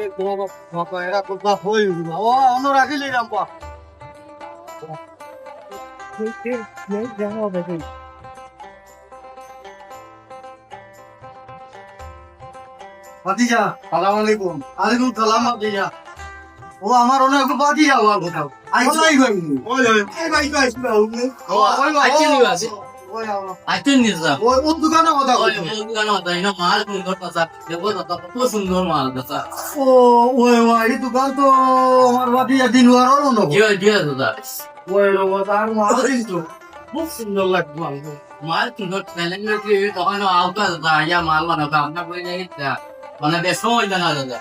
আমাকে তোমাকে তোমাকে এরা কোথা হই ও অন্য রাখিলি রাম্পা ভাতিজা সালাম আলাইকুম। আলাইকুম সালাম ভাতিজা ও আমার অনেক ভাতিজা আমার কোথাও। আইসাই ভাই। ওই ওই। এই ভাই ভাই ও ওই ভাই আইসি নিবা আছে? ওই আইতে নিয়ে ওই ওই দোকানে কথা ওই দোকানে হতো না মাল সুন্দর কথা দেখো তো কত সুন্দর মাল কথা ও ওই ওই দোকান তো আমার ভাতিজা দিন আর হলো না জিও জিও দাদা ওই ও তার মাল কিন্তু খুব সুন্দর লাগতো আমাকে মাল সুন্দর চ্যালেঞ্জ কি তখন দাদা ইয়া মাল বানাবো আমরা কই যাই মানে বেশ সময় জানা দাদা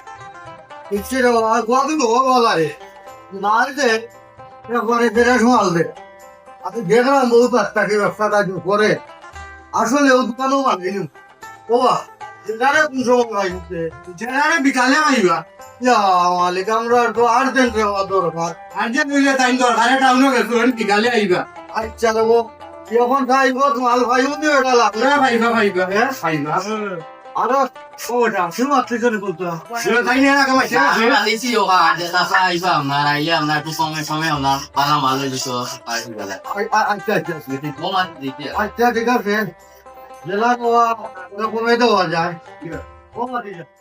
ইচ্ছে একবারে বেরাস মালবে আপনি দেখলাম বহু পাঁচটাকে ব্যবসাটা করে। আসলে ও দোকানেও মানছিলাম ও বা যেখানে কোন সময় আইতে যেখানে বিকালে আইবা মালিক আমরা তো আর্জেন্ট হওয়া দরকার। আর্জেন্ট হইলে টাইম দরকার টাউনে গেছো বিকালে আইবা। আচ্ছা দেবো যখন খাইব মাল খাইব দিও এটা লাগবে। খাইবা খাইবা হ্যাঁ খাইবা আর ওটা শুনতে করে বলতো শুনে খাই না কামাইছে আমি আলিসি ওকা দাদা খাইবা আমরা ইয়া আমরা একটু সময় সময় আমরা পালা মাল দিছো আর গেলে আচ্ছা আচ্ছা ও মাল দিতে আচ্ছা ঠিক আছে জেলা কমে দেওয়া যায় ও ঠিক আছে